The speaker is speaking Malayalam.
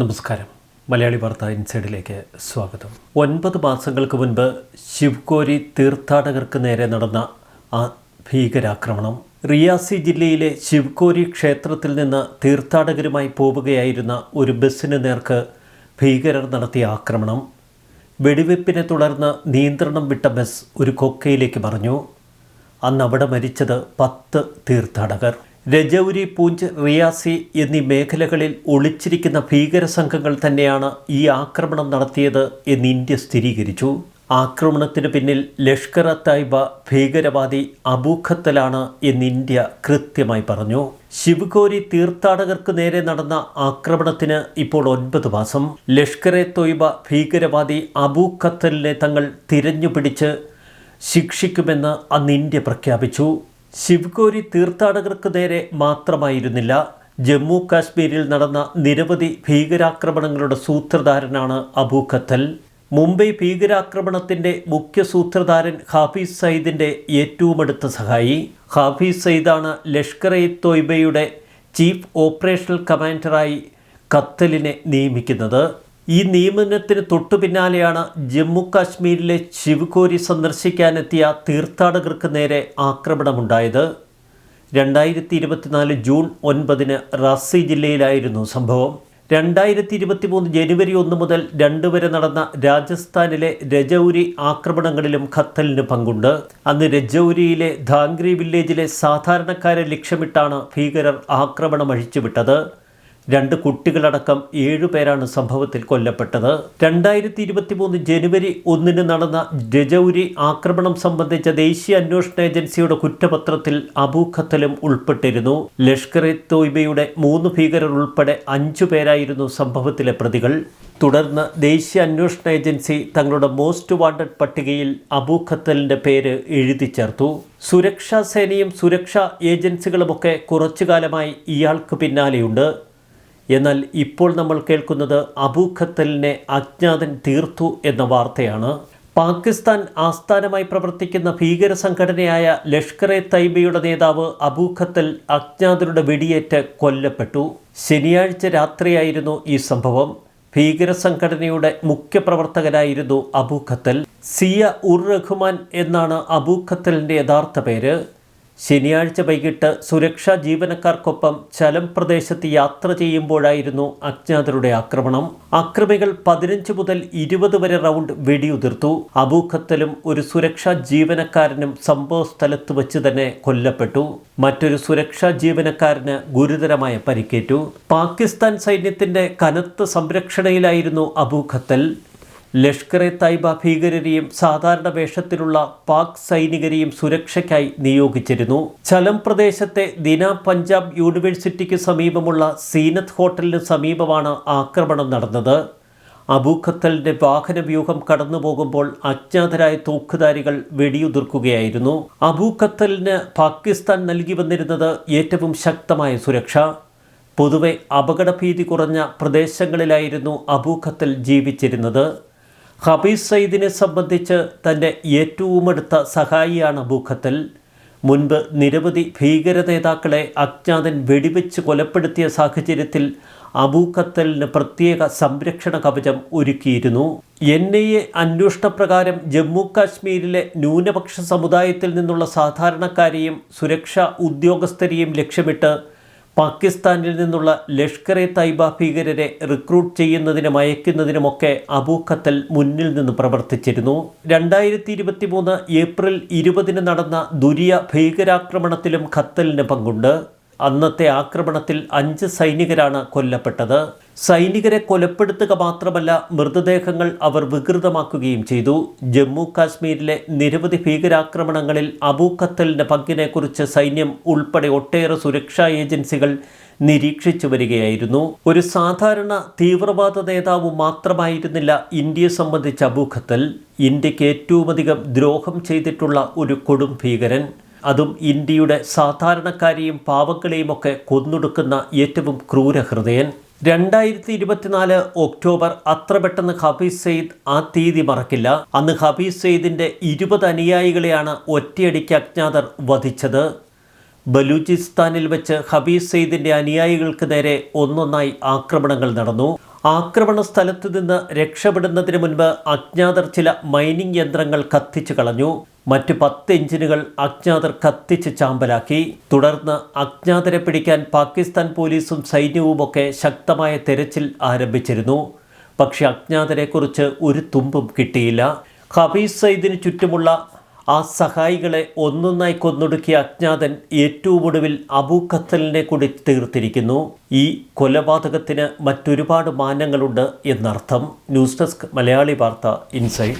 നമസ്കാരം. മലയാളി വാർത്ത ഇൻസൈഡിലേക്ക് സ്വാഗതം. ഒൻപത് മാസങ്ങൾക്ക് മുൻപ് ശിവ്കോരി തീർത്ഥാടകർക്ക് നേരെ നടന്ന ആ ഭീകരാക്രമണം റിയാസി ജില്ലയിലെ ശിവ്കോരി ക്ഷേത്രത്തിൽ നിന്ന് തീർത്ഥാടകരുമായി പോവുകയായിരുന്ന ഒരു ബസ്സിന് നേർക്ക് ഭീകരർ നടത്തിയ ആക്രമണം. വെടിവെപ്പിനെ തുടർന്ന് നിയന്ത്രണം വിട്ട ബസ് ഒരു കൊക്കയിലേക്ക് മറിഞ്ഞു. അന്ന് അവിടെ മരിച്ചത് പത്ത് തീർത്ഥാടകർ. രജൌരി പൂഞ്ച് റിയാസി എന്നീ മേഖലകളിൽ ഒളിച്ചിരിക്കുന്ന ഭീകര സംഘങ്ങൾ തന്നെയാണ് ഈ ആക്രമണം നടത്തിയത് എന്ന് ഇന്ത്യ സ്ഥിരീകരിച്ചു. ആക്രമണത്തിന് പിന്നിൽ ലഷ്കർ തൈബ ഭീകരവാദി അബൂഖത്തലാണ് എന്ന് ഇന്ത്യ കൃത്യമായി പറഞ്ഞു. ശിവകോരി തീർത്ഥാടകർക്ക് നേരെ നടന്ന ആക്രമണത്തിന് ഇപ്പോൾ ഒൻപത് മാസം. ലഷ്കർ എ തൊയ്ബ ഭീകരവാദി അബൂഖത്തലിനെ തങ്ങൾ തിരഞ്ഞുപിടിച്ച് ശിക്ഷിക്കുമെന്ന് അന്ന് ഇന്ത്യ പ്രഖ്യാപിച്ചു. ശിവ്കോരി തീർത്ഥാടകർക്ക് നേരെ മാത്രമായിരുന്നില്ല. ജമ്മു കാശ്മീരിൽ നടന്ന നിരവധി ഭീകരാക്രമണങ്ങളുടെ സൂത്രധാരനാണ് അബൂ ഖത്തൽ. മുംബൈ ഭീകരാക്രമണത്തിന്റെ മുഖ്യ സൂത്രധാരൻ ഹാഫീസ് സയ്യിദിന്റെ ഏറ്റവും അടുത്ത സഹായി. ഹാഫീസ് സയ്യിദാണ് ലഷ്കർ ഇ തോയ്ബയുടെ ചീഫ് ഓപ്പറേഷണൽ കമാൻഡറായി ഖത്തലിനെ നിയമിക്കുന്നത്. ഈ നിയമനത്തിന് തൊട്ടു പിന്നാലെയാണ് ജമ്മു കാശ്മീരിലെ ശിവകോരി സന്ദർശിക്കാനെത്തിയ തീർത്ഥാടകർക്ക് നേരെ ആക്രമണമുണ്ടായത്. രണ്ടായിരത്തി ഇരുപത്തിനാല് ജൂൺ ഒൻപതിന് റാസി ജില്ലയിലായിരുന്നു സംഭവം. രണ്ടായിരത്തി ഇരുപത്തി മൂന്ന് ജനുവരി ഒന്ന് മുതൽ രണ്ട് വരെ നടന്ന രാജസ്ഥാനിലെ രജൌരി ആക്രമണങ്ങളിലും ഖത്തലിന് പങ്കുണ്ട്. അന്ന് രജൌരിയിലെ ധാംഗ്രി വില്ലേജിലെ സാധാരണക്കാരെ ലക്ഷ്യമിട്ടാണ് ഭീകരർ ആക്രമണം അഴിച്ചുവിട്ടത്. രണ്ട് കുട്ടികളടക്കം ഏഴുപേരാണ് സംഭവത്തിൽ കൊല്ലപ്പെട്ടത്. രണ്ടായിരത്തി ഇരുപത്തി മൂന്ന് ജനുവരി ഒന്നിന് നടന്ന രജൌരി ആക്രമണം സംബന്ധിച്ച ദേശീയ അന്വേഷണ ഏജൻസിയുടെ കുറ്റപത്രത്തിൽ അബൂ ഖത്തലും ഉൾപ്പെട്ടിരുന്നു. ലഷ്കർ ഇ തോയ്ബയുടെ മൂന്ന് ഭീകരർ ഉൾപ്പെടെ അഞ്ചു പേരായിരുന്നു സംഭവത്തിലെ പ്രതികൾ. തുടർന്ന് ദേശീയ അന്വേഷണ ഏജൻസി തങ്ങളുടെ മോസ്റ്റ് വാണ്ടഡ് പട്ടികയിൽ അബൂ ഖത്തലിന്റെ പേര് എഴുതി ചേർത്തു. സുരക്ഷാ സേനയും സുരക്ഷാ ഏജൻസികളുമൊക്കെ കുറച്ചു കാലമായി ഇയാൾക്ക് പിന്നാലെയുണ്ട്. എന്നാൽ ഇപ്പോൾ നമ്മൾ കേൾക്കുന്നത് അബൂ ഖത്തലിനെ അജ്ഞാതൻ തീർത്തു എന്ന വാർത്തയാണ്. പാകിസ്ഥാൻ ആസ്ഥാനമായി പ്രവർത്തിക്കുന്ന ഭീകര സംഘടനയായ ലഷ്കർ എ തൈബയുടെ നേതാവ് അബൂ ഖത്തൽ അജ്ഞാതരുടെ വെടിയേറ്റ് കൊല്ലപ്പെട്ടു. ശനിയാഴ്ച രാത്രിയായിരുന്നു ഈ സംഭവം. ഭീകര സംഘടനയുടെ മുഖ്യപ്രവർത്തകനായിരുന്നു അബൂ ഖത്തൽ സിയ ഉർ റഹ്മാൻ എന്നാണ് അബൂ ഖത്തലിന്റെ യഥാർത്ഥ പേര്. ശനിയാഴ്ച വൈകിട്ട് സുരക്ഷാ ജീവനക്കാർക്കൊപ്പം ചലം പ്രദേശത്ത് യാത്ര ചെയ്യുമ്പോഴായിരുന്നു അജ്ഞാതരുടെ ആക്രമണം. അക്രമികൾ പതിനഞ്ച് മുതൽ ഇരുപത് വരെ റൗണ്ട് വെടിയുതിർത്തു. അബൂഖത്തലും ഒരു സുരക്ഷാ ജീവനക്കാരനും സംഭവ സ്ഥലത്ത് വെച്ച് തന്നെ കൊല്ലപ്പെട്ടു. മറ്റൊരു സുരക്ഷാ ജീവനക്കാരന് ഗുരുതരമായ പരിക്കേറ്റു. പാകിസ്ഥാൻ സൈന്യത്തിന്റെ കനത്ത സംരക്ഷണയിലായിരുന്നു അബൂഖത്തൽ. ലഷ്കർ എ തൈബ ഭീകരരെയും സാധാരണ വേഷത്തിലുള്ള പാക് സൈനികരെയും സുരക്ഷയ്ക്കായി നിയോഗിച്ചിരുന്നു. ചലം പ്രദേശത്തെ ദിന പഞ്ചാബ് യൂണിവേഴ്സിറ്റിക്ക് സമീപമുള്ള സീനത്ത് ഹോട്ടലിന് സമീപമാണ് ആക്രമണം നടന്നത്. അബൂഖത്തലിന്റെ വാഹനവ്യൂഹം കടന്നു പോകുമ്പോൾ അജ്ഞാതരായ തോക്കുധാരികൾ വെടിയുതിർക്കുകയായിരുന്നു. അബൂഖത്തലിന് പാകിസ്ഥാൻ നൽകി വന്നിരുന്നത് ഏറ്റവും ശക്തമായ സുരക്ഷ. പൊതുവെ അപകടഭീതി കുറഞ്ഞ പ്രദേശങ്ങളിലായിരുന്നു അബൂഖത്തൽ ജീവിച്ചിരുന്നത്. ഹബീസ് സയ്യിദിനെ സംബന്ധിച്ച് തന്റെ ഏറ്റവും അടുത്ത സഹായിയാണ് അബൂഖത്തൽ മുൻപ് നിരവധി ഭീകര നേതാക്കളെ അജ്ഞാതൻ വെടിവെച്ച് കൊലപ്പെടുത്തിയ സാഹചര്യത്തിൽ അബൂഖത്തലിന് പ്രത്യേക സംരക്ഷണ കവചം ഒരുക്കിയിരുന്നു. എൻ ഐ എ അന്വേഷണപ്രകാരം ജമ്മു കാശ്മീരിലെ ന്യൂനപക്ഷ സമുദായത്തിൽ നിന്നുള്ള സാധാരണക്കാരെയും സുരക്ഷാ ഉദ്യോഗസ്ഥരെയും ലക്ഷ്യമിട്ട് പാകിസ്ഥാനിൽ നിന്നുള്ള ലഷ്കർ എ തൈബ ഭീകരരെ റിക്രൂട്ട് ചെയ്യുന്നതിനും അയക്കുന്നതിനുമൊക്കെ അബൂ ഖത്തൽ മുന്നിൽ നിന്ന് പ്രവർത്തിച്ചിരുന്നു. രണ്ടായിരത്തി ഇരുപത്തി മൂന്ന് ഏപ്രിൽ ഇരുപതിന് നടന്ന ദുരിയ ഭീകരാക്രമണത്തിലും ഖത്തലിന് പങ്കുണ്ട്. അന്നത്തെ ആക്രമണത്തിൽ അഞ്ച് സൈനികരാണ് കൊല്ലപ്പെട്ടത്. സൈനികരെ കൊലപ്പെടുത്തുക മാത്രമല്ല മൃതദേഹങ്ങൾ അവർ വികൃതമാക്കുകയും ചെയ്തു. ജമ്മു കാശ്മീരിലെ നിരവധി ഭീകരാക്രമണങ്ങളിൽ അബൂ ഖത്തലിന്റെ പങ്കിനെക്കുറിച്ച് സൈന്യം ഉൾപ്പെടെ ഒട്ടേറെ സുരക്ഷാ ഏജൻസികൾ നിരീക്ഷിച്ചു വരികയായിരുന്നു. ഒരു സാധാരണ തീവ്രവാദ നേതാവ് മാത്രമായിരുന്നില്ല ഇന്ത്യയെ സംബന്ധിച്ച് അബൂ ഖത്തൽ. ഇന്ത്യയ്ക്ക് ഏറ്റവുമധികം ദ്രോഹം ചെയ്തിട്ടുള്ള ഒരു കൊടും ഭീകരൻ. അതും ഇന്ത്യയുടെ സാധാരണക്കാരെയും പാവങ്ങളെയും ഒക്കെ കൊന്നൊടുക്കുന്ന ഏറ്റവും ക്രൂരഹൃദയൻ രണ്ടായിരത്തി ഇരുപത്തിനാല് ഒക്ടോബർ അത്ര പെട്ടെന്ന് ഹഫീസ് സെയ്ദ് ആ തീയതി മറക്കില്ല. അന്ന് ഹഫീസ് സെയ്ദിന്റെ ഇരുപത് അനുയായികളെയാണ് ഒറ്റയടിക്ക് അജ്ഞാതർ വധിച്ചത്. ബലൂചിസ്ഥാനിൽ വെച്ച് ഹബീസ് സെയ്ദിന്റെ അനുയായികൾക്ക് നേരെ ഒന്നൊന്നായി ആക്രമണങ്ങൾ നടന്നു. ആക്രമണ സ്ഥലത്ത് നിന്ന് രക്ഷപ്പെടുന്നതിന് മുൻപ് അജ്ഞാതർ ചില മൈനിങ് യന്ത്രങ്ങൾ കത്തിച്ചു കളഞ്ഞു. മറ്റ് പത്ത് എഞ്ചിനുകൾ അജ്ഞാതർ കത്തിച്ച് ചാമ്പലാക്കി. തുടർന്ന് അജ്ഞാതരെ പിടിക്കാൻ പാകിസ്ഥാൻ പോലീസും സൈന്യവുമൊക്കെ ശക്തമായ തെരച്ചിൽ ആരംഭിച്ചിരുന്നു. പക്ഷേ അജ്ഞാതരെക്കുറിച്ച് ഒരു തുമ്പും കിട്ടിയില്ല. ഹബീസ് സയ്ദിന് ചുറ്റുമുള്ള ആ സഹായികളെ ഒന്നൊന്നായി കൊന്നൊടുക്കിയ അജ്ഞാതൻ ഏറ്റവും ഒടുവിൽ അബൂ ഖത്തലിനെ കൂടി തീർത്തിരിക്കുന്നു. ഈ കൊലപാതകത്തിന് മറ്റൊരുപാട് മാനങ്ങളുണ്ട് എന്നർത്ഥം. ന്യൂസ് ഡെസ്ക് മലയാളി വാർത്ത ഇൻസൈഡ്.